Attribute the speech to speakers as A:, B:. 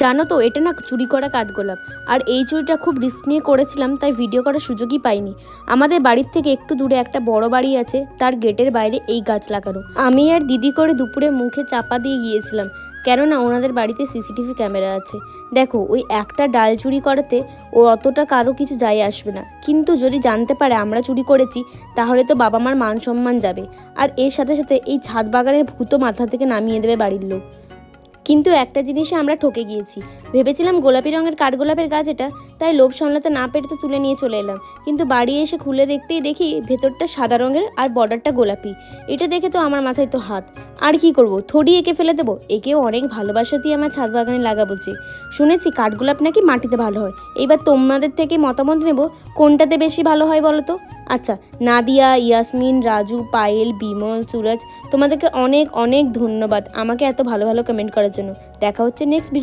A: জানো তো, এটা না চুরি করা কাঠগোলাপ। আর এই চুরিটা খুব রিস্ক নিয়ে করেছিলাম, তাই ভিডিও করার সুযোগই পাইনি। আমাদের বাড়ির থেকে একটু দূরে একটা বড় বাড়ি আছে, তার গেটের বাইরে এই গাছ লাগানো। আমি আর দিদি করে দুপুরে মুখে চাপা দিয়ে গিয়েছিলাম, কেননা ওনাদের বাড়িতে সিসিটিভি ক্যামেরা আছে। দেখো, ওই একটা ডাল চুরি করাতে ও অতটা কারও কিছু যায় আসবে না। কিন্তু যদি জানতে পারে আমরা চুরি করেছি, তাহলে তো বাবা মার মান সম্মান যাবে। আর এর সাথে সাথে এই ছাদ বাগানের ভূত মাথা থেকে নামিয়ে দেবে বাড়ির লোক। কিন্তু একটা জিনিসে আমরা ঠকে গিয়েছি। ভেবেছিলাম গোলাপি রঙের কাঠগোলাপের গাছ এটা, তাই লোভ সামলাতে না পেরে তো তুলে নিয়ে চলে এলাম। কিন্তু বাড়ি এসে খুলে দেখতেই দেখি ভেতরটা সাদা রঙের আর বর্ডারটা গোলাপি। এটা দেখে তো আমার মাথায় তো হাত। আর কি করব? থরি এঁকে ফেলে দেবো? একেও অনেক ভালোবাসা দিয়ে আমার ছাদ বাগানে লাগাবো যে শুনেছি কাঠগোলাপ নাকি মাটিতে ভালো হয়। এইবার তোমাদের থেকে মতামত নেব, কোনটাতে বেশি ভালো হয় বলো তো? আচ্ছা নাদিয়া, ইয়াসমিন, রাজু, পায়েল, বিমল, সুরজ, তোমাদেরকে অনেক অনেক ধন্যবাদ আমাকে এত ভালো ভালো কমেন্ট করার জন্য। দেখা হচ্ছে নেক্সট ভিডিও